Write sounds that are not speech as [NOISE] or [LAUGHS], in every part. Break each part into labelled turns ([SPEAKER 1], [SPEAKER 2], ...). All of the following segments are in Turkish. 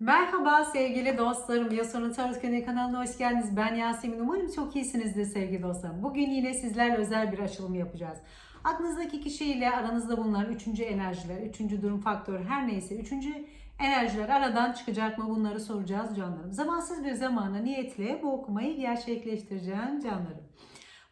[SPEAKER 1] Merhaba sevgili dostlarım. Yasanın Tarot Könü kanalına hoş geldiniz. Ben Yasemin. Umarım çok iyisinizdir sevgili dostlarım. Bugün yine sizlerle özel bir açılım yapacağız. Aklınızdaki kişiyle aranızda bulunan üçüncü enerjiler, üçüncü durum faktörü her neyse üçüncü enerjiler aradan çıkacak mı bunları soracağız canlarım. Zamansız bir zamana niyetle bu okumayı gerçekleştireceğim canlarım.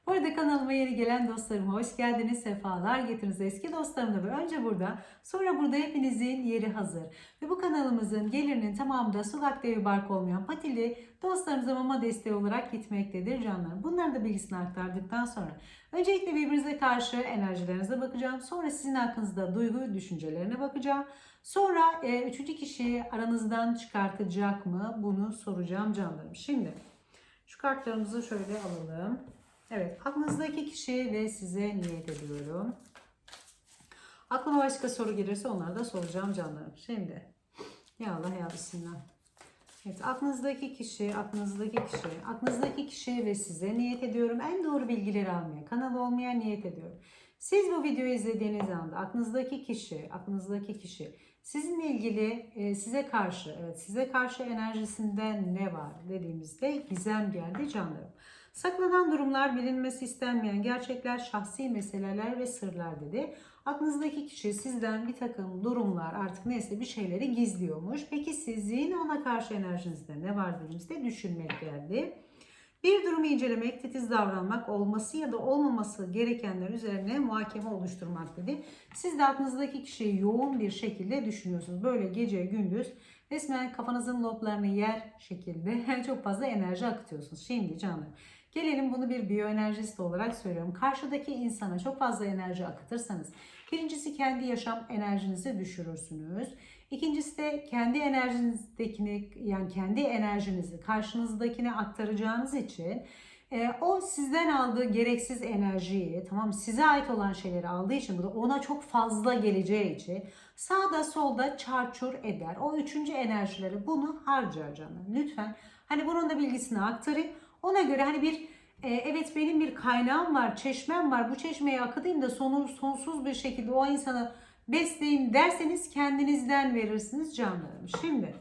[SPEAKER 1] Bu arada kanalıma yeni gelen dostlarıma hoş geldiniz, sefalar getirdiniz. Eski dostlarım da önce burada, sonra burada hepinizin yeri hazır. Ve bu kanalımızın gelirinin tamamı da sulak devi bark olmayan patili dostlarımıza mama desteği olarak gitmektedir canlarım. Bunların da bilgisini aktardıktan sonra öncelikle birbirinize karşı enerjilerinize bakacağım. Sonra sizin hakkınızda duygu düşüncelerine bakacağım. Sonra e, üçüncü kişiyi aranızdan çıkartacak mı bunu soracağım canlarım. Şimdi şu kartlarımızı şöyle alalım. Evet, aklınızdaki kişi ve size niyet ediyorum. Aklıma başka soru gelirse onları da soracağım canlarım. Şimdi, ya Allah ya Bismillah. Evet, aklınızdaki kişi, aklınızdaki kişi, aklınızdaki kişi ve size niyet ediyorum. En doğru bilgileri almaya, kanalı olmaya niyet ediyorum. Siz bu videoyu izlediğiniz anda aklınızdaki kişi, aklınızdaki kişi sizinle ilgili e, size karşı, evet size karşı enerjisinde ne var dediğimizde gizem geldi canlarım. Saklanan durumlar, bilinmesi istenmeyen gerçekler, şahsi meseleler ve sırlar dedi. Aklınızdaki kişi sizden bir takım durumlar artık neyse bir şeyleri gizliyormuş. Peki sizin ona karşı enerjinizde ne var dediğimizde düşünmek geldi. Bir durumu incelemek, titiz davranmak, olması ya da olmaması gerekenler üzerine muhakeme oluşturmak dedi. Siz de aklınızdaki kişiyi yoğun bir şekilde düşünüyorsunuz. Böyle gece gündüz resmen kafanızın loblarını yer şekilde [LAUGHS] çok fazla enerji akıtıyorsunuz. Şimdi canım Gelelim bunu bir biyoenerjist olarak söylüyorum. Karşıdaki insana çok fazla enerji akıtırsanız birincisi kendi yaşam enerjinizi düşürürsünüz. İkincisi de kendi enerjinizdekini yani kendi enerjinizi karşınızdakine aktaracağınız için e, o sizden aldığı gereksiz enerjiyi tamam size ait olan şeyleri aldığı için bu da ona çok fazla geleceği için sağda solda çarçur eder. O üçüncü enerjileri bunu harcar canım. Lütfen hani bunun da bilgisini aktarayım. Ona göre hani bir e, evet benim bir kaynağım var, çeşmem var. Bu çeşmeyi akıtayım da sonu sonsuz bir şekilde o insanı besleyeyim derseniz kendinizden verirsiniz canlarım. Şimdi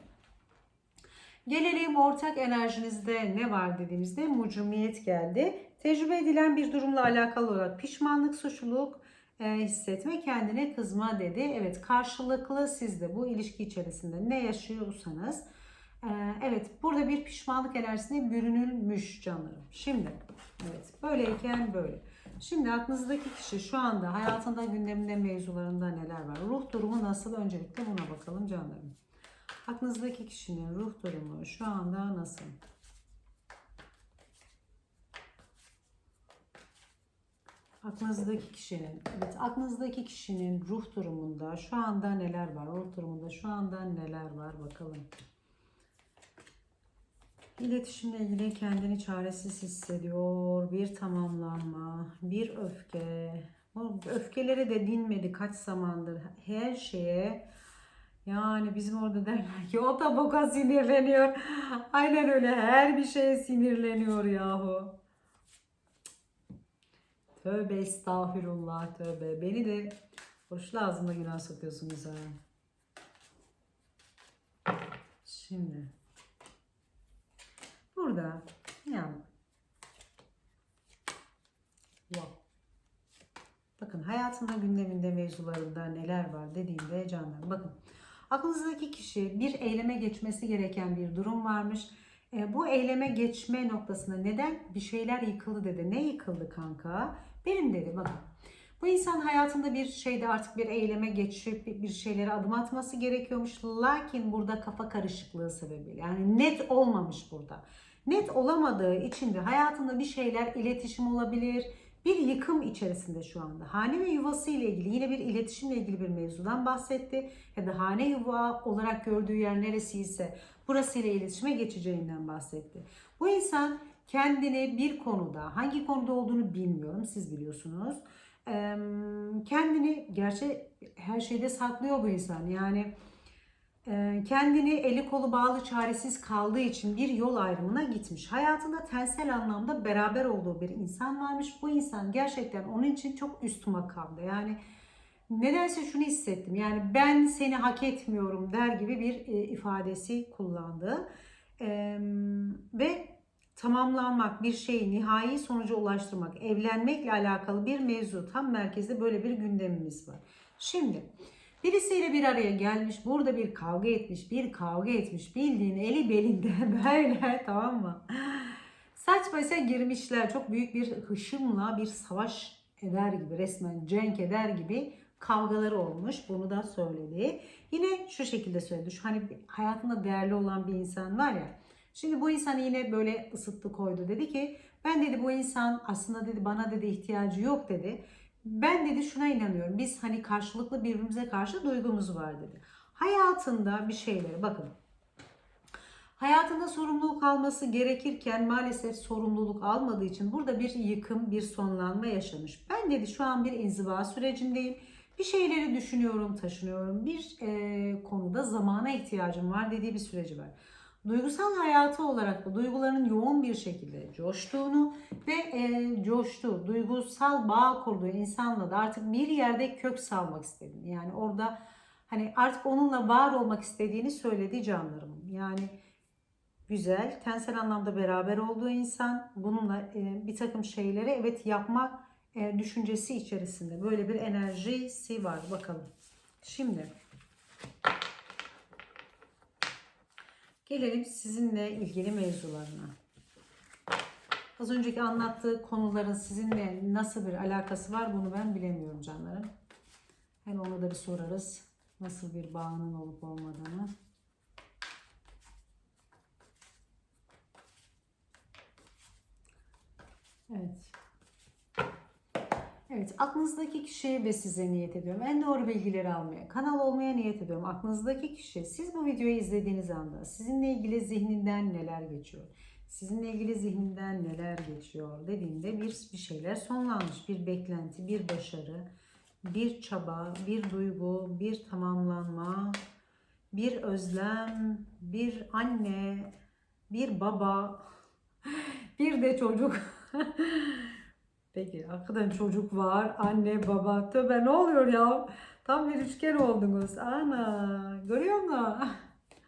[SPEAKER 1] gelelim ortak enerjinizde ne var dediğimizde mucumiyet geldi. Tecrübe edilen bir durumla alakalı olarak pişmanlık, suçluluk e, hissetme, kendine kızma dedi. Evet karşılıklı siz de bu ilişki içerisinde ne yaşıyorsanız evet burada bir pişmanlık enerjisine bürünülmüş canlarım. Şimdi evet böyleyken böyle. Şimdi aklınızdaki kişi şu anda hayatında gündeminde mevzularında neler var? Ruh durumu nasıl? Öncelikle buna bakalım canlarım. Aklınızdaki kişinin ruh durumu şu anda nasıl? Aklınızdaki kişinin, evet aklınızdaki kişinin ruh durumunda şu anda neler var? Ruh durumunda şu anda neler var bakalım. İletişimle ilgili kendini çaresiz hissediyor. Bir tamamlanma, bir öfke. Bu öfkeleri de dinmedi kaç zamandır. Her şeye yani bizim orada derler ki o da sinirleniyor. Aynen öyle her bir şeye sinirleniyor yahu. Tövbe estağfirullah tövbe. Beni de boş lazımda günah sokuyorsunuz ha. Şimdi burada yani wow. Bakın hayatında gündeminde mevzularında neler var dediğimde canlarım bakın aklınızdaki kişi bir eyleme geçmesi gereken bir durum varmış. E, bu eyleme geçme noktasında neden bir şeyler yıkıldı dedi. Ne yıkıldı kanka? Benim dedi bakın. Bu insan hayatında bir şeyde artık bir eyleme geçip bir şeylere adım atması gerekiyormuş. Lakin burada kafa karışıklığı sebebiyle yani net olmamış burada net olamadığı için de hayatında bir şeyler iletişim olabilir. Bir yıkım içerisinde şu anda. Hane ve yuvası ile ilgili yine bir iletişimle ilgili bir mevzudan bahsetti. Ya da hane yuva olarak gördüğü yer neresiyse burası ile iletişime geçeceğinden bahsetti. Bu insan kendini bir konuda, hangi konuda olduğunu bilmiyorum, siz biliyorsunuz. Kendini gerçi her şeyde saklıyor bu insan. Yani kendini eli kolu bağlı çaresiz kaldığı için bir yol ayrımına gitmiş. Hayatında tensel anlamda beraber olduğu bir insan varmış. Bu insan gerçekten onun için çok üst makamda. Yani nedense şunu hissettim. Yani ben seni hak etmiyorum der gibi bir e, ifadesi kullandı. E, ve tamamlanmak, bir şeyi nihai sonuca ulaştırmak, evlenmekle alakalı bir mevzu tam merkezde böyle bir gündemimiz var. Şimdi birisiyle bir araya gelmiş, burada bir kavga etmiş, bir kavga etmiş, bildiğin eli belinde [LAUGHS] böyle tamam mı? Saç başa girmişler, çok büyük bir hışımla bir savaş eder gibi, resmen cenk eder gibi kavgaları olmuş. Bunu da söyledi. Yine şu şekilde söyledi. Şu hani hayatında değerli olan bir insan var ya. Şimdi bu insan yine böyle ısıttı koydu. Dedi ki ben dedi bu insan aslında dedi bana dedi ihtiyacı yok dedi. Ben dedi şuna inanıyorum. Biz hani karşılıklı birbirimize karşı duygumuz var dedi. Hayatında bir şeyleri bakın. Hayatında sorumluluk alması gerekirken maalesef sorumluluk almadığı için burada bir yıkım, bir sonlanma yaşamış. Ben dedi şu an bir inziva sürecindeyim. Bir şeyleri düşünüyorum, taşınıyorum. Bir e, konuda zamana ihtiyacım var dediği bir süreci var duygusal hayatı olarak da duyguların yoğun bir şekilde coştuğunu ve e, coştu, duygusal bağ kurduğu insanla da artık bir yerde kök salmak istediğini yani orada hani artık onunla var olmak istediğini söyledi canlarım. Yani güzel, tensel anlamda beraber olduğu insan bununla e, bir takım şeyleri evet yapmak e, düşüncesi içerisinde böyle bir enerjisi var bakalım. Şimdi Gelelim sizinle ilgili mevzularına. Az önceki anlattığı konuların sizinle nasıl bir alakası var bunu ben bilemiyorum canlarım. Hem onu da bir sorarız. Nasıl bir bağının olup olmadığını. Evet. Evet, aklınızdaki kişi ve size niyet ediyorum. En doğru bilgileri almaya, kanal olmaya niyet ediyorum. Aklınızdaki kişi, siz bu videoyu izlediğiniz anda sizinle ilgili zihninden neler geçiyor? Sizinle ilgili zihninden neler geçiyor dediğinde bir, bir şeyler sonlanmış. Bir beklenti, bir başarı, bir çaba, bir duygu, bir tamamlanma, bir özlem, bir anne, bir baba, [LAUGHS] bir de çocuk. [LAUGHS] Peki hakikaten çocuk var, anne, baba. Tövbe ne oluyor ya? Tam bir üçgen oldunuz. Ana görüyor musun?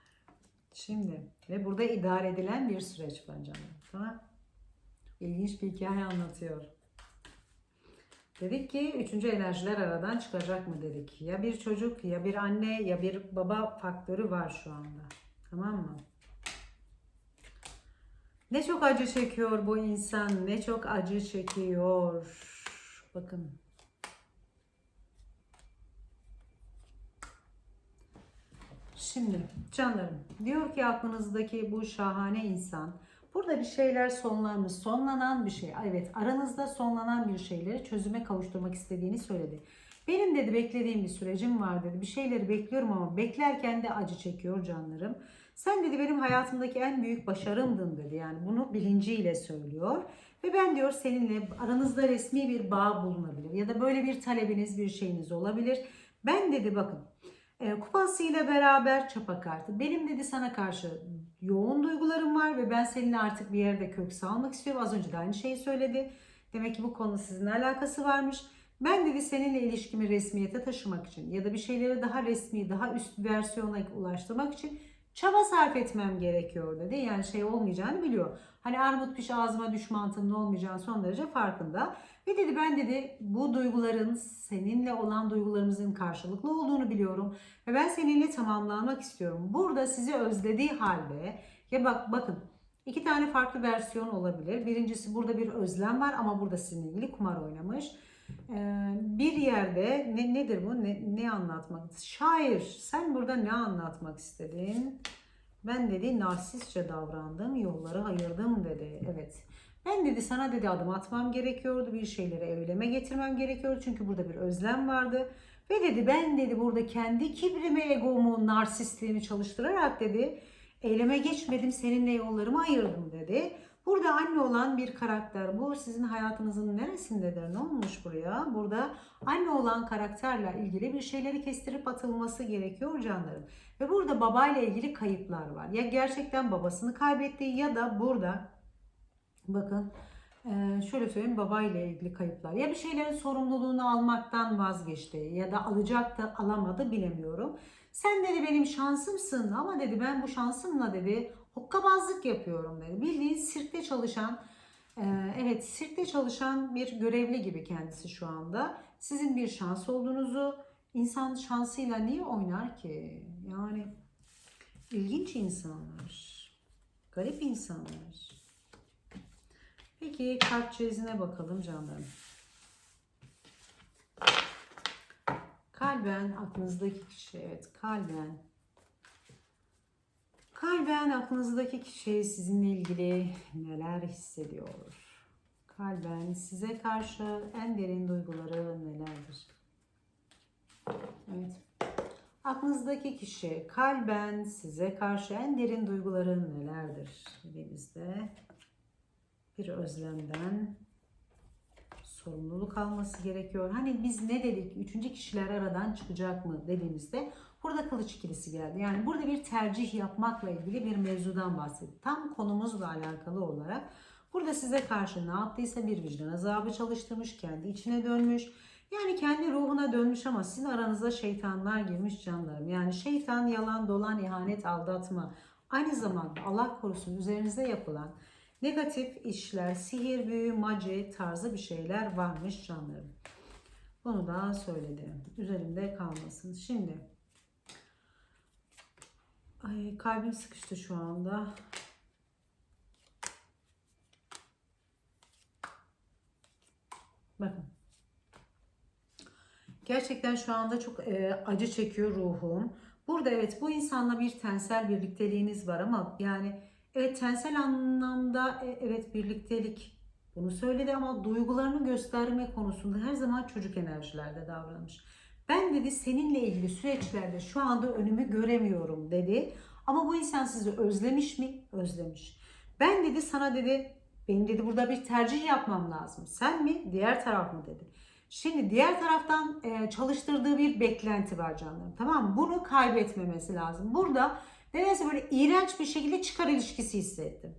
[SPEAKER 1] [LAUGHS] Şimdi ve burada idare edilen bir süreç canım. Tamam. İlginç bir hikaye anlatıyor. Dedik ki üçüncü enerjiler aradan çıkacak mı dedik. Ya bir çocuk ya bir anne ya bir baba faktörü var şu anda. Tamam mı? Ne çok acı çekiyor bu insan, ne çok acı çekiyor. Bakın. Şimdi canlarım diyor ki aklınızdaki bu şahane insan burada bir şeyler sonlanmış, sonlanan bir şey. Evet aranızda sonlanan bir şeyleri çözüme kavuşturmak istediğini söyledi. Benim dedi beklediğim bir sürecim var dedi. Bir şeyleri bekliyorum ama beklerken de acı çekiyor canlarım. Sen dedi benim hayatımdaki en büyük başarımdın dedi. Yani bunu bilinciyle söylüyor. Ve ben diyor seninle aranızda resmi bir bağ bulunabilir. Ya da böyle bir talebiniz bir şeyiniz olabilir. Ben dedi bakın e, kupasıyla beraber çapa kartı. Benim dedi sana karşı yoğun duygularım var ve ben seninle artık bir yerde kök salmak istiyorum. Az önce de aynı şeyi söyledi. Demek ki bu konu sizinle alakası varmış. Ben dedi seninle ilişkimi resmiyete taşımak için ya da bir şeyleri daha resmi, daha üst versiyona ulaştırmak için çaba sarf etmem gerekiyor dedi. Yani şey olmayacağını biliyor. Hani armut piş ağzıma düş mantığının olmayacağını son derece farkında. Ve dedi ben dedi bu duyguların seninle olan duygularımızın karşılıklı olduğunu biliyorum. Ve ben seninle tamamlanmak istiyorum. Burada sizi özlediği halde ya bak bakın iki tane farklı versiyon olabilir. Birincisi burada bir özlem var ama burada sizinle ilgili kumar oynamış. Ee, bir yerde ne, nedir bu? Ne, ne anlatmak? Şair sen burada ne anlatmak istedin? Ben dedi narsistçe davrandım, yolları ayırdım dedi. Evet. Ben dedi sana dedi adım atmam gerekiyordu. Bir şeyleri eyleme getirmem gerekiyordu. Çünkü burada bir özlem vardı. Ve dedi ben dedi burada kendi kibrimi, egomu, narsistliğimi çalıştırarak dedi eyleme geçmedim seninle yollarımı ayırdım dedi. Burada anne olan bir karakter. Bu sizin hayatınızın neresindedir? Ne olmuş buraya? Burada anne olan karakterle ilgili bir şeyleri kestirip atılması gerekiyor canlarım. Ve burada babayla ilgili kayıplar var. Ya gerçekten babasını kaybetti ya da burada bakın Ee, şöyle söyleyeyim babayla ilgili kayıplar. Ya bir şeylerin sorumluluğunu almaktan vazgeçti ya da alacaktı alamadı bilemiyorum. Sen dedi benim şansımsın ama dedi ben bu şansımla dedi hokkabazlık yapıyorum dedi. Bildiğin sirkte çalışan e, evet sirkte çalışan bir görevli gibi kendisi şu anda. Sizin bir şans olduğunuzu insan şansıyla niye oynar ki? Yani ilginç insanlar. Garip insanlar. Peki kalp çeyizine bakalım canlarım. Kalben aklınızdaki kişi evet kalben. Kalben aklınızdaki kişi sizinle ilgili neler hissediyor? Kalben size karşı en derin duyguları nelerdir? Evet. Aklınızdaki kişi kalben size karşı en derin duyguları nelerdir dediğimizde bir özlemden sorumluluk alması gerekiyor. Hani biz ne dedik? Üçüncü kişiler aradan çıkacak mı dediğimizde burada kılıç ikilisi geldi. Yani burada bir tercih yapmakla ilgili bir mevzudan bahsettik. Tam konumuzla alakalı olarak burada size karşı ne yaptıysa bir vicdan azabı çalıştırmış, kendi içine dönmüş. Yani kendi ruhuna dönmüş ama sizin aranıza şeytanlar girmiş canlarım. Yani şeytan, yalan, dolan, ihanet, aldatma. Aynı zamanda Allah korusun üzerinize yapılan negatif işler, sihir, büyü, maci tarzı bir şeyler varmış canlarım. Bunu da söyledim. Üzerimde kalmasın. Şimdi ay kalbim sıkıştı şu anda. Bakın. Gerçekten şu anda çok e, acı çekiyor ruhum. Burada evet bu insanla bir tensel birlikteliğiniz var ama yani evet tensel anlamda e, evet birliktelik bunu söyledi ama duygularını gösterme konusunda her zaman çocuk enerjilerde davranmış. Ben dedi seninle ilgili süreçlerde şu anda önümü göremiyorum dedi. Ama bu insan sizi özlemiş mi? Özlemiş. Ben dedi sana dedi benim dedi burada bir tercih yapmam lazım. Sen mi? Diğer taraf mı dedi. Şimdi diğer taraftan e, çalıştırdığı bir beklenti var canlarım. Tamam mı? Bunu kaybetmemesi lazım. Burada nedense böyle iğrenç bir şekilde çıkar ilişkisi hissettim.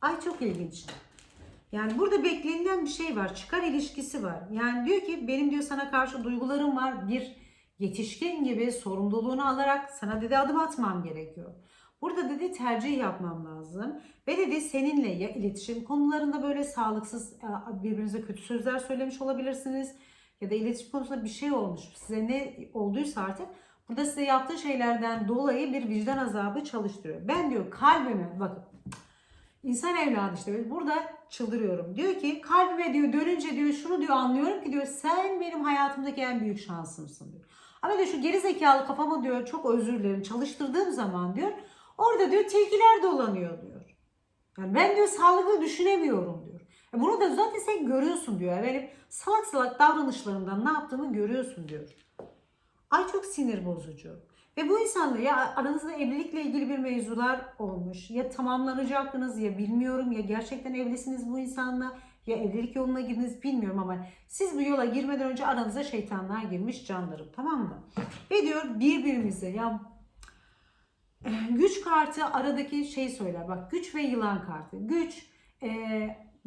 [SPEAKER 1] Ay çok ilginç. Yani burada beklenilen bir şey var. Çıkar ilişkisi var. Yani diyor ki benim diyor sana karşı duygularım var. Bir yetişkin gibi sorumluluğunu alarak sana dedi adım atmam gerekiyor. Burada dedi tercih yapmam lazım. Ve dedi seninle ya iletişim konularında böyle sağlıksız e, birbirinize kötü sözler söylemiş olabilirsiniz. Ya da iletişim konusunda bir şey olmuş. Size ne olduysa artık burada size yaptığı şeylerden dolayı bir vicdan azabı çalıştırıyor. Ben diyor kalbime bakın insan evladı işte burada çıldırıyorum. Diyor ki kalbime diyor dönünce diyor şunu diyor anlıyorum ki diyor sen benim hayatımdaki en büyük şansımsın diyor. Ama diyor şu geri zekalı kafamı diyor çok özür dilerim çalıştırdığım zaman diyor orada diyor tilkiler dolanıyor diyor. Yani ben diyor sağlıklı düşünemiyorum diyor. E bunu da zaten sen görüyorsun diyor. Yani benim salak salak davranışlarımdan ne yaptığımı görüyorsun diyor. Ay çok sinir bozucu. Ve bu insanla ya aranızda evlilikle ilgili bir mevzular olmuş. Ya tamamlanacaktınız ya bilmiyorum ya gerçekten evlisiniz bu insanla ya evlilik yoluna girdiniz bilmiyorum ama siz bu yola girmeden önce aranıza şeytanlar girmiş canlarım tamam mı? Ve diyor birbirimize ya güç kartı aradaki şey söyler bak güç ve yılan kartı. Güç e,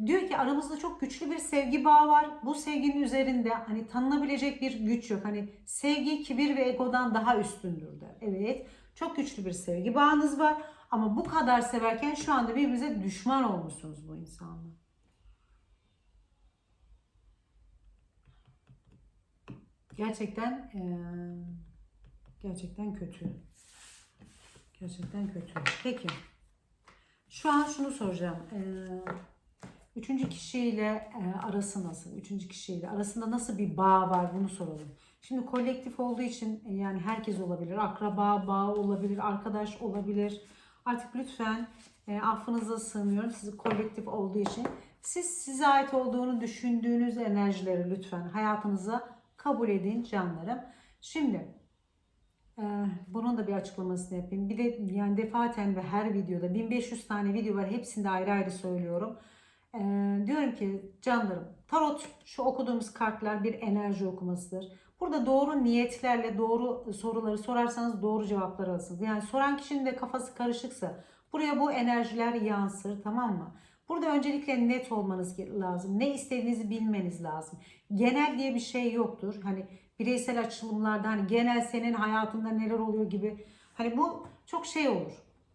[SPEAKER 1] diyor ki aramızda çok güçlü bir sevgi bağı var. Bu sevginin üzerinde hani tanınabilecek bir güç yok. Hani sevgi kibir ve egodan daha üstündür der. Evet çok güçlü bir sevgi bağınız var. Ama bu kadar severken şu anda birbirinize düşman olmuşsunuz bu insanla. Gerçekten gerçekten kötü. Gerçekten kötü. Peki. Şu an şunu soracağım. Ee, üçüncü kişiyle e, arası nasıl? Üçüncü kişiyle arasında nasıl bir bağ var bunu soralım. Şimdi kolektif olduğu için e, yani herkes olabilir. Akraba bağı olabilir, arkadaş olabilir. Artık lütfen e, affınıza sığınıyorum. Sizi kolektif olduğu için. Siz size ait olduğunu düşündüğünüz enerjileri lütfen hayatınıza kabul edin canlarım. Şimdi ee, bunun da bir açıklamasını yapayım. Bir de yani defaten ve her videoda 1500 tane video var. Hepsinde ayrı ayrı söylüyorum. Ee, diyorum ki canlarım tarot şu okuduğumuz kartlar bir enerji okumasıdır. Burada doğru niyetlerle doğru soruları sorarsanız doğru cevaplar alırsınız. Yani soran kişinin de kafası karışıksa buraya bu enerjiler yansır tamam mı? Burada öncelikle net olmanız lazım. Ne istediğinizi bilmeniz lazım. Genel diye bir şey yoktur. Hani bireysel açılımlarda hani genel senin hayatında neler oluyor gibi. Hani bu çok şey olur.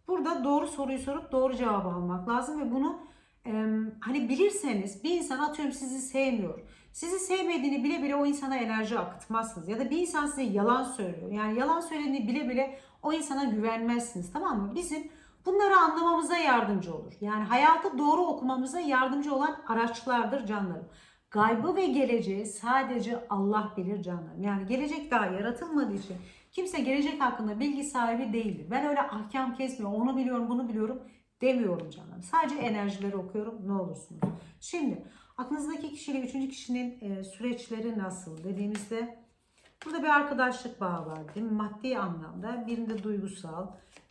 [SPEAKER 1] Burada doğru soruyu sorup doğru cevabı almak lazım ve bunu e, hani bilirseniz bir insan atıyorum sizi sevmiyor. Sizi sevmediğini bile bile o insana enerji akıtmazsınız. Ya da bir insan size yalan söylüyor. Yani yalan söylediğini bile bile o insana güvenmezsiniz tamam mı? Bizim bunları anlamamıza yardımcı olur. Yani hayatı doğru okumamıza yardımcı olan araçlardır canlarım. Gaybı ve geleceği sadece Allah bilir canlarım. Yani gelecek daha yaratılmadığı için kimse gelecek hakkında bilgi sahibi değildir. Ben öyle ahkam kesmiyorum, onu biliyorum, bunu biliyorum demiyorum canlarım. Sadece enerjileri okuyorum ne olursunuz. Şimdi aklınızdaki kişiyle üçüncü kişinin e, süreçleri nasıl dediğimizde burada bir arkadaşlık bağı var değil mi? Maddi anlamda birinde duygusal,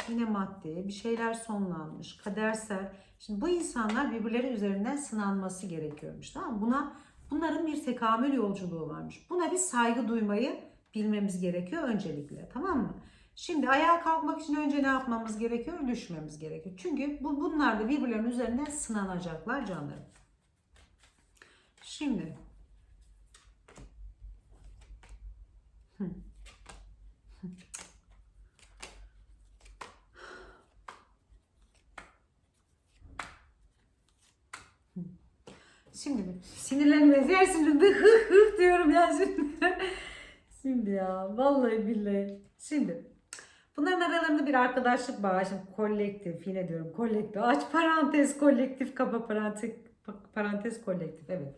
[SPEAKER 1] yine maddi bir şeyler sonlanmış, kadersel. Şimdi bu insanlar birbirleri üzerinden sınanması gerekiyormuş tamam mı? Buna bunların bir tekamül yolculuğu varmış. Buna bir saygı duymayı bilmemiz gerekiyor öncelikle tamam mı? Şimdi ayağa kalkmak için önce ne yapmamız gerekiyor? Düşmemiz gerekiyor. Çünkü bu bunlar da birbirlerinin üzerinden sınanacaklar canlarım. Şimdi. Şimdi sinirlenmez. Her sinirde hı hı diyorum ya şimdi. Şimdi ya vallahi billahi. Şimdi bunların aralarında bir arkadaşlık bağı. Şimdi kolektif yine diyorum kolektif. Aç parantez kolektif kapa parantez, parantez kolektif evet.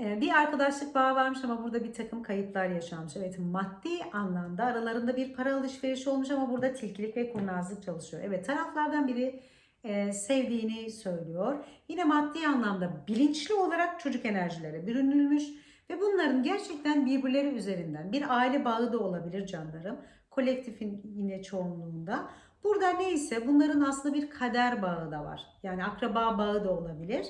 [SPEAKER 1] Ee, bir arkadaşlık bağı varmış ama burada bir takım kayıplar yaşanmış. Evet maddi anlamda aralarında bir para alışverişi olmuş ama burada tilkilik ve kurnazlık çalışıyor. Evet taraflardan biri e, sevdiğini söylüyor. Yine maddi anlamda bilinçli olarak çocuk enerjilere bürünülmüş ve bunların gerçekten birbirleri üzerinden bir aile bağı da olabilir canlarım. Kolektifin yine çoğunluğunda. Burada neyse bunların aslında bir kader bağı da var. Yani akraba bağı da olabilir.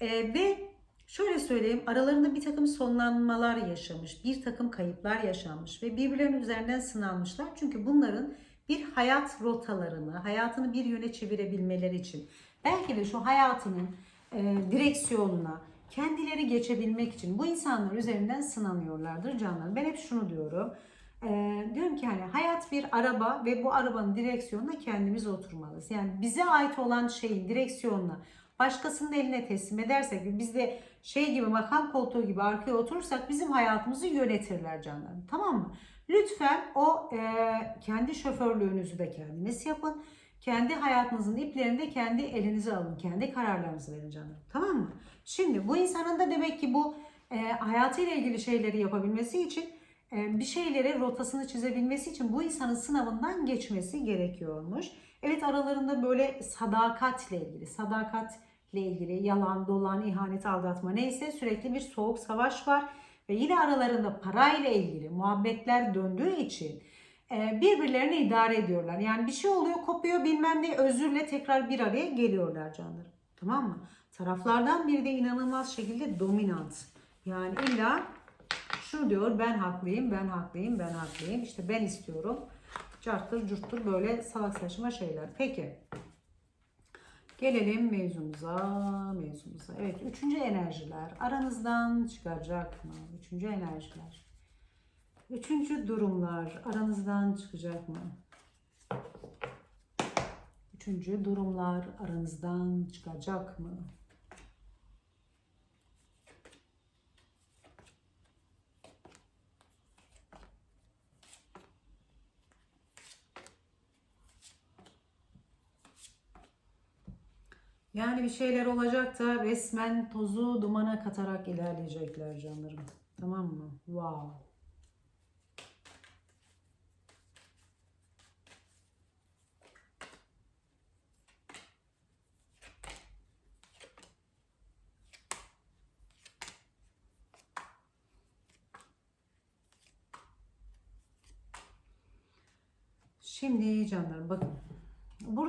[SPEAKER 1] E, ve Şöyle söyleyeyim aralarında bir takım sonlanmalar yaşamış, bir takım kayıplar yaşanmış ve birbirlerinin üzerinden sınanmışlar. Çünkü bunların bir hayat rotalarını, hayatını bir yöne çevirebilmeleri için belki de şu hayatının e, direksiyonuna kendileri geçebilmek için bu insanlar üzerinden sınanıyorlardır canlar. Ben hep şunu diyorum. Diyorum ki hani hayat bir araba ve bu arabanın direksiyonuna kendimiz oturmalıyız. Yani bize ait olan şeyin direksiyonuna başkasının eline teslim edersek biz de şey gibi makam koltuğu gibi arkaya oturursak bizim hayatımızı yönetirler canlarım. Tamam mı? Lütfen o e, kendi şoförlüğünüzü de kendiniz yapın. Kendi hayatınızın iplerini de kendi elinize alın. Kendi kararlarınızı verin canım. Tamam mı? Şimdi bu insanın da demek ki bu e, hayatıyla ilgili şeyleri yapabilmesi için bir şeylere rotasını çizebilmesi için bu insanın sınavından geçmesi gerekiyormuş. Evet aralarında böyle sadakatle ilgili, sadakatle ilgili yalan, dolan, ihanet, aldatma neyse sürekli bir soğuk savaş var. Ve yine aralarında parayla ilgili muhabbetler döndüğü için e, birbirlerini idare ediyorlar. Yani bir şey oluyor, kopuyor bilmem ne özürle tekrar bir araya geliyorlar canlarım. Tamam mı? Taraflardan biri de inanılmaz şekilde dominant. Yani illa şu diyor ben haklıyım, ben haklıyım, ben haklıyım. İşte ben istiyorum. Carttır curttur böyle salak saçma şeyler. Peki. Gelelim mevzumuza, mevzumuza. Evet, üçüncü enerjiler aranızdan çıkacak mı? Üçüncü enerjiler. Üçüncü durumlar aranızdan çıkacak mı? Üçüncü durumlar aranızdan çıkacak mı? Yani bir şeyler olacak da resmen tozu dumana katarak ilerleyecekler canlarım. Tamam mı? Wow. Şimdi canlarım bakın.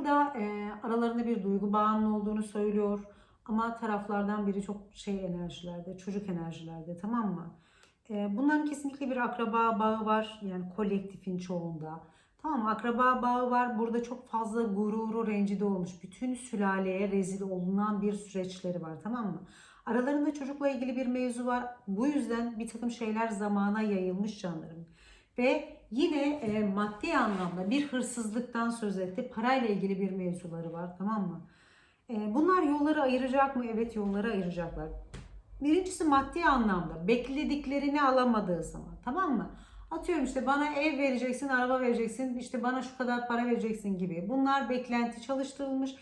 [SPEAKER 1] Burada e, aralarında bir duygu bağının olduğunu söylüyor. Ama taraflardan biri çok şey enerjilerde, çocuk enerjilerde tamam mı? E, bunların kesinlikle bir akraba bağı var. Yani kolektifin çoğunda. Tamam? Akraba bağı var. Burada çok fazla gururu rencide olmuş. Bütün sülaleye rezil olunan bir süreçleri var. Tamam mı? Aralarında çocukla ilgili bir mevzu var. Bu yüzden bir takım şeyler zamana yayılmış canlarım. Ve yine e, maddi anlamda bir hırsızlıktan söz etti. Parayla ilgili bir mevzuları var. Tamam mı? E, bunlar yolları ayıracak mı? Evet yolları ayıracaklar. Birincisi maddi anlamda beklediklerini alamadığı zaman tamam mı? Atıyorum işte bana ev vereceksin, araba vereceksin, işte bana şu kadar para vereceksin gibi. Bunlar beklenti çalıştırılmış.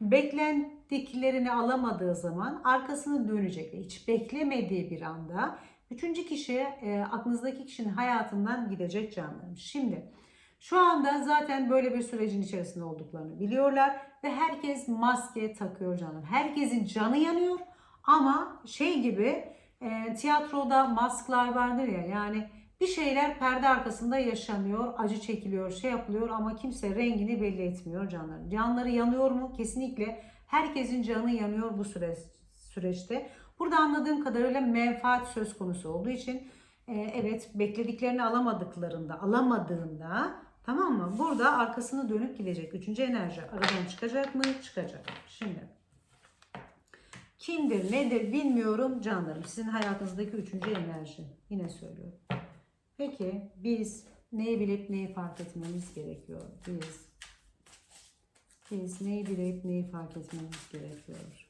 [SPEAKER 1] Beklendiklerini alamadığı zaman arkasını dönecek. Hiç beklemediği bir anda üçüncü kişi e, aklınızdaki kişinin hayatından gidecek canlarım. Şimdi şu anda zaten böyle bir sürecin içerisinde olduklarını biliyorlar ve herkes maske takıyor canım. Herkesin canı yanıyor ama şey gibi e, tiyatroda masklar vardır ya yani bir şeyler perde arkasında yaşanıyor, acı çekiliyor, şey yapılıyor ama kimse rengini belli etmiyor canlarım. Canları yanıyor mu? Kesinlikle herkesin canı yanıyor bu süreç, süreçte. Burada anladığım kadarıyla menfaat söz konusu olduğu için e, evet beklediklerini alamadıklarında, alamadığında tamam mı? Burada arkasını dönüp gidecek. Üçüncü enerji aradan çıkacak mı? Çıkacak. Şimdi kimdir, nedir bilmiyorum canlarım. Sizin hayatınızdaki üçüncü enerji. Yine söylüyorum. Peki biz neyi bilip neyi fark etmemiz gerekiyor? Biz biz neyi bilip neyi fark etmemiz gerekiyor?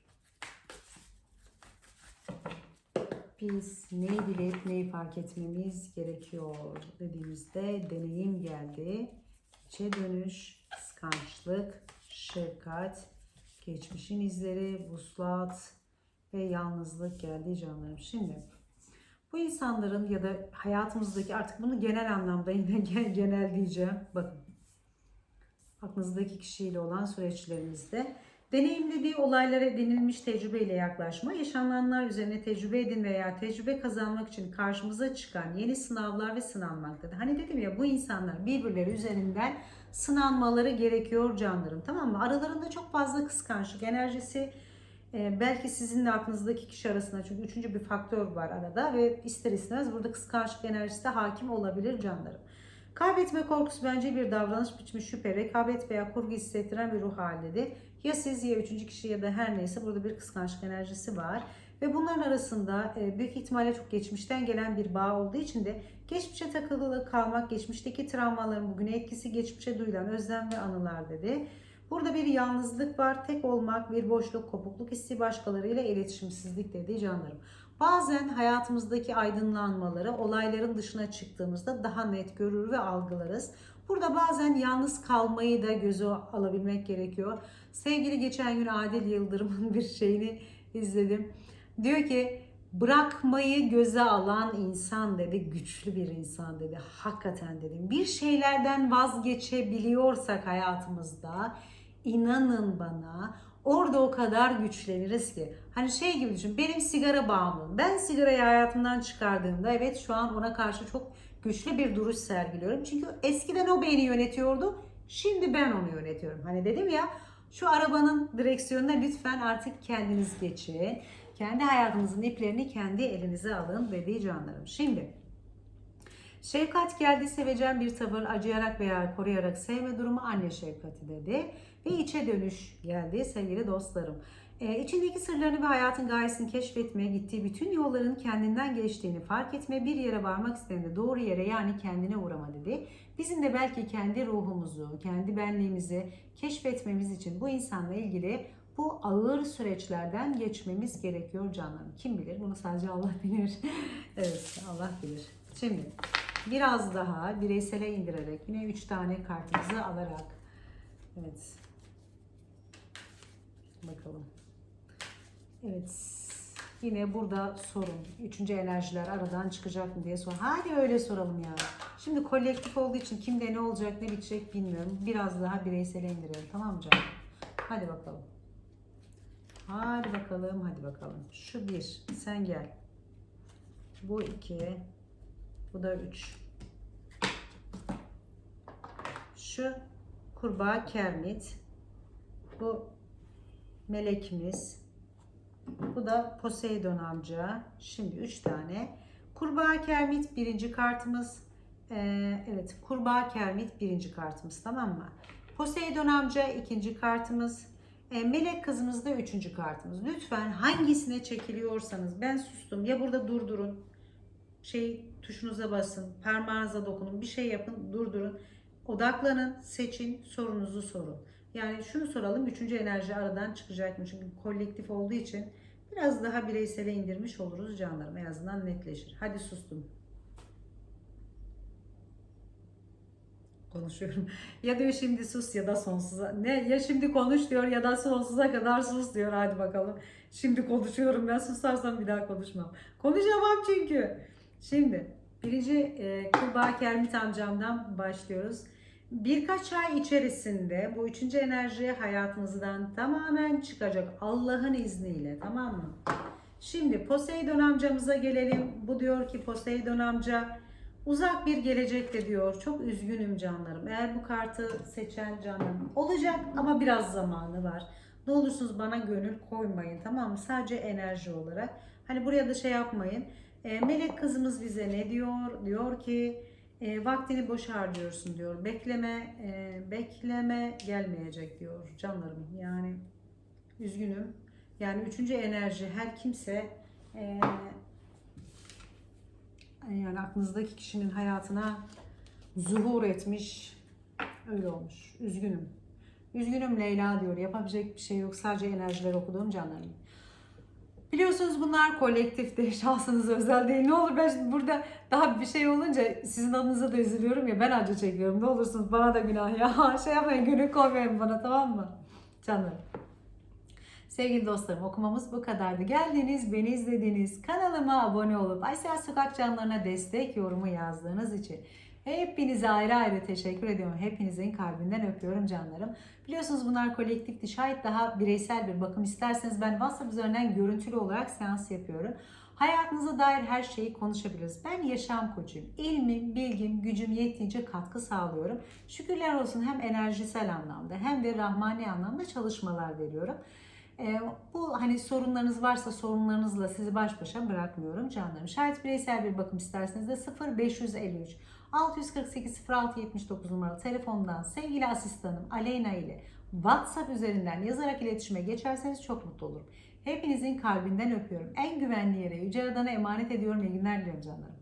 [SPEAKER 1] Biz neyi bilip neyi fark etmemiz gerekiyor dediğimizde deneyim geldi. İçe dönüş, kıskançlık, şefkat, geçmişin izleri, vuslat ve yalnızlık geldi canlarım. Şimdi bu insanların ya da hayatımızdaki artık bunu genel anlamda [LAUGHS] yine genel diyeceğim. Bakın aklınızdaki kişiyle olan süreçlerinizde deneyimlediği olaylara edinilmiş tecrübeyle yaklaşma, yaşananlar üzerine tecrübe edin veya tecrübe kazanmak için karşımıza çıkan yeni sınavlar ve sınanmaktadır. Hani dedim ya bu insanlar birbirleri üzerinden sınanmaları gerekiyor canlarım tamam mı? Aralarında çok fazla kıskançlık enerjisi ee, belki sizin de aklınızdaki kişi arasında çünkü üçüncü bir faktör var arada ve ister istemez burada kıskançlık enerjisi de hakim olabilir canlarım. Kaybetme korkusu bence bir davranış biçimi şüphe, rekabet veya kurgu hissettiren bir ruh halidir. Ya siz ya üçüncü kişi ya da her neyse burada bir kıskançlık enerjisi var. Ve bunların arasında e, büyük ihtimalle çok geçmişten gelen bir bağ olduğu için de geçmişe takılı kalmak, geçmişteki travmaların bugüne etkisi, geçmişe duyulan özlem ve anılar dedi. Burada bir yalnızlık var, tek olmak, bir boşluk, kopukluk hissi başkalarıyla iletişimsizlik dediği canlarım. Bazen hayatımızdaki aydınlanmaları olayların dışına çıktığımızda daha net görür ve algılarız. Burada bazen yalnız kalmayı da göze alabilmek gerekiyor. Sevgili geçen gün Adil Yıldırım'ın [LAUGHS] bir şeyini izledim. Diyor ki bırakmayı göze alan insan dedi güçlü bir insan dedi. Hakikaten dedim. Bir şeylerden vazgeçebiliyorsak hayatımızda inanın bana orada o kadar güçleniriz ki. Hani şey gibi düşün benim sigara bağımlılığım. Ben sigarayı hayatımdan çıkardığımda evet şu an ona karşı çok güçlü bir duruş sergiliyorum. Çünkü eskiden o beni yönetiyordu. Şimdi ben onu yönetiyorum. Hani dedim ya şu arabanın direksiyonuna lütfen artık kendiniz geçin. Kendi hayatınızın iplerini kendi elinize alın dediği canlarım. Şimdi şefkat geldi sevecen bir tavır acıyarak veya koruyarak sevme durumu anne şefkati dedi. Ve içe dönüş geldi sevgili dostlarım. Ee, içindeki sırlarını ve hayatın gayesini keşfetmeye gittiği bütün yolların kendinden geçtiğini fark etme, bir yere varmak istediğinde doğru yere yani kendine uğrama dedi. Bizim de belki kendi ruhumuzu, kendi benliğimizi keşfetmemiz için bu insanla ilgili bu ağır süreçlerden geçmemiz gerekiyor canlarım. Kim bilir? Bunu sadece Allah bilir. [LAUGHS] evet Allah bilir. Şimdi biraz daha bireysele indirerek yine 3 tane kartımızı alarak evet bakalım. Evet yine burada sorun. Üçüncü enerjiler aradan çıkacak mı diye sor. Hadi öyle soralım ya. Şimdi kolektif olduğu için kimde ne olacak ne bitecek bilmiyorum. Biraz daha bireysele indirelim tamam mı canım? Hadi bakalım. Hadi bakalım, hadi bakalım. Şu bir, sen gel. Bu iki, bu da üç. Şu kurbağa kermit. Bu melekimiz. Bu da Poseidon amca. Şimdi üç tane. Kurbağa kermit birinci kartımız. Ee, evet kurbağa kermit birinci kartımız tamam mı? Poseidon amca ikinci kartımız. E, melek kızımız da üçüncü kartımız. Lütfen hangisine çekiliyorsanız ben sustum. Ya burada durdurun. Şey tuşunuza basın. Parmağınıza dokunun. Bir şey yapın. Durdurun. Odaklanın. Seçin. Sorunuzu sorun. Yani şunu soralım. Üçüncü enerji aradan çıkacak mı? Çünkü kolektif olduğu için biraz daha bireysele indirmiş oluruz canlarım. En azından netleşir. Hadi sustum. konuşuyorum. [LAUGHS] Ya diyor şimdi sus ya da sonsuza. Ne ya şimdi konuş diyor ya da sonsuza kadar sus diyor. Hadi bakalım. Şimdi konuşuyorum ben susarsam bir daha konuşmam. Konuşamam çünkü. Şimdi birinci e, kurbağa kermit amcamdan başlıyoruz. Birkaç ay içerisinde bu üçüncü enerji hayatınızdan tamamen çıkacak Allah'ın izniyle tamam mı? Şimdi Poseidon amcamıza gelelim. Bu diyor ki Poseidon amca Uzak bir gelecekte diyor. Çok üzgünüm canlarım. Eğer bu kartı seçen canlarım olacak ama biraz zamanı var. Ne olursunuz bana gönül koymayın tamam mı? Sadece enerji olarak. Hani buraya da şey yapmayın. E, melek kızımız bize ne diyor? Diyor ki e, vaktini boş harcıyorsun diyor. Bekleme, e, bekleme gelmeyecek diyor canlarım. Yani üzgünüm. Yani üçüncü enerji her kimse e, yani aklınızdaki kişinin hayatına zuhur etmiş. Öyle olmuş. Üzgünüm. Üzgünüm Leyla diyor. Yapabilecek bir şey yok. Sadece enerjiler okuduğum canlarım. Biliyorsunuz bunlar kolektifte. [LAUGHS] Şahsınız özel değil. Ne olur ben burada daha bir şey olunca sizin adınıza da üzülüyorum ya. Ben acı çekiyorum. Ne olursunuz bana da günah ya. [LAUGHS] Şey yapmayın gönül koymayın bana tamam mı? Canlarım. Sevgili dostlarım okumamız bu kadardı. Geldiniz, beni izlediniz, kanalıma abone olup Aysel Sokak Canlarına destek yorumu yazdığınız için hepinize ayrı ayrı teşekkür ediyorum. Hepinizin kalbinden öpüyorum canlarım. Biliyorsunuz bunlar kolektifti. Şayet daha bireysel bir bakım isterseniz ben WhatsApp üzerinden görüntülü olarak seans yapıyorum. Hayatınıza dair her şeyi konuşabiliriz. Ben yaşam koçuyum. İlmim, bilgim, gücüm yettiğince katkı sağlıyorum. Şükürler olsun hem enerjisel anlamda hem de rahmani anlamda çalışmalar veriyorum. E, bu hani sorunlarınız varsa sorunlarınızla sizi baş başa bırakmıyorum canlarım. Şayet bireysel bir bakım isterseniz de 0553 648 06 79 numaralı telefondan sevgili asistanım Aleyna ile WhatsApp üzerinden yazarak iletişime geçerseniz çok mutlu olurum. Hepinizin kalbinden öpüyorum. En güvenli yere Yüce Yaradan'a emanet ediyorum. İyi günler diliyorum canlarım.